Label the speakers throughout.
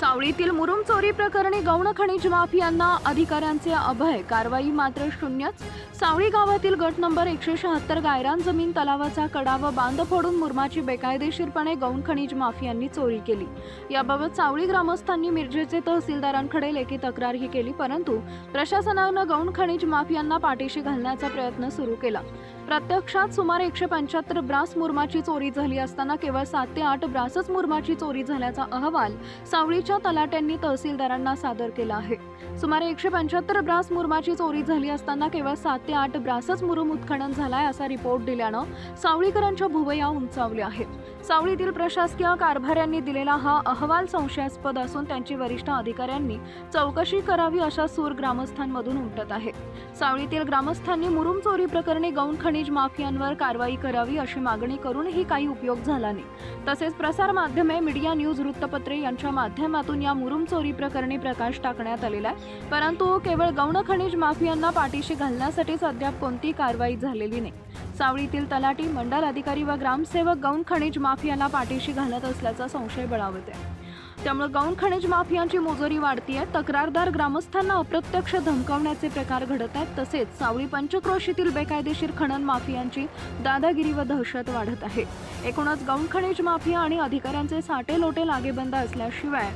Speaker 1: सावळीतील मुरुम चोरी प्रकरणी गौण खनिज माफियांना अधिकाऱ्यांचे अभय. कारवाई मात्र शून्यच. सावळी गावातील गट नंबर एकशे शहात्तर गायरान जमीन तलावाचा कडा व बांध फोडून मुरमाची बेकायदेशीरपणे गौण खनिज माफियांनी चोरी केली. याबाबत सावळी ग्रामस्थांनी मिरजेचे तहसीलदारांकडे लेखी तक्रारही केली परंतु प्रशासनानं गौण खनिज माफियांना पाठीशी घालण्याचा प्रयत्न सुरू केला. प्रत्यक्षात सुमारे एकशे पंच्याहत्तर ब्रास मुरमाची चोरी झाली असताना केवळ सात ते आठ ब्रासच मुरमाची चोरी झाल्याचा अहवाल सावळीच्या तलाट्यांनी तहसीलदारांना सादर केला आहे. सुमारे एकशे पंच्याहत्तर ब्रास मुरमाची चोरी झाली असताना केवळ सात ते आठ ब्रासच मुरुम उत्खनन झालाय असा रिपोर्ट दिल्यानं सावळीकरांच्या भुवया उंचावल्या आहेत. सावळीतील प्रशासकीय कारभाऱ्यांनी दिलेला हा अहवाल संशयास्पद असून त्यांची वरिष्ठ अधिकाऱ्यांनी चौकशी करावी अशा सूर ग्रामस्थांमधून उमटत आहे. सावळीतील ग्रामस्थांनी मुरुम चोरी प्रकरणी गौण खनिज माफियांवर कारवाई करावी अशी मागणी करूनही काही उपयोग झाला नाही. तसेच प्रसार माध्यमे मीडिया न्यूज वृत्तपत्रे यांच्या माध्यमातून या मुरुम चोरी प्रकरणी प्रकाश टाकण्यात आलेला आहे. परंतु केवळ गौण खनिज माफियांना पाठीशी घालण्यासाठीच अद्याप कोणती कारवाई झालेली नाही. सावळीतील तलाठी मंडल अधिकारी व ग्रामसेवक गौण खनिज माफियांना पाठीशी घालत असल्याचा संशय बळावत आहे. त्यामुळे गौण खनिज माफियांची मोजोरी वाढतीये तक्रारदार ग्रामस्थांना अप्रत्यक्ष धमकावण्याचे प्रकार घडत आहेत. तसेच सावळी पंचक्रोशीतील बेकायदेशीर खनन माफियांची दादागिरी व दहशत वाढत आहे. एकूणच गौण खनिज माफिया आणि अधिकाऱ्यांचे साटे लोटे लागेबंद असल्याशिवाय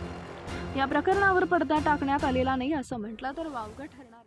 Speaker 1: या प्रकरणावर पडदा टाकण्यात आलेला नाही असं म्हटलं तर वावगं ठरणार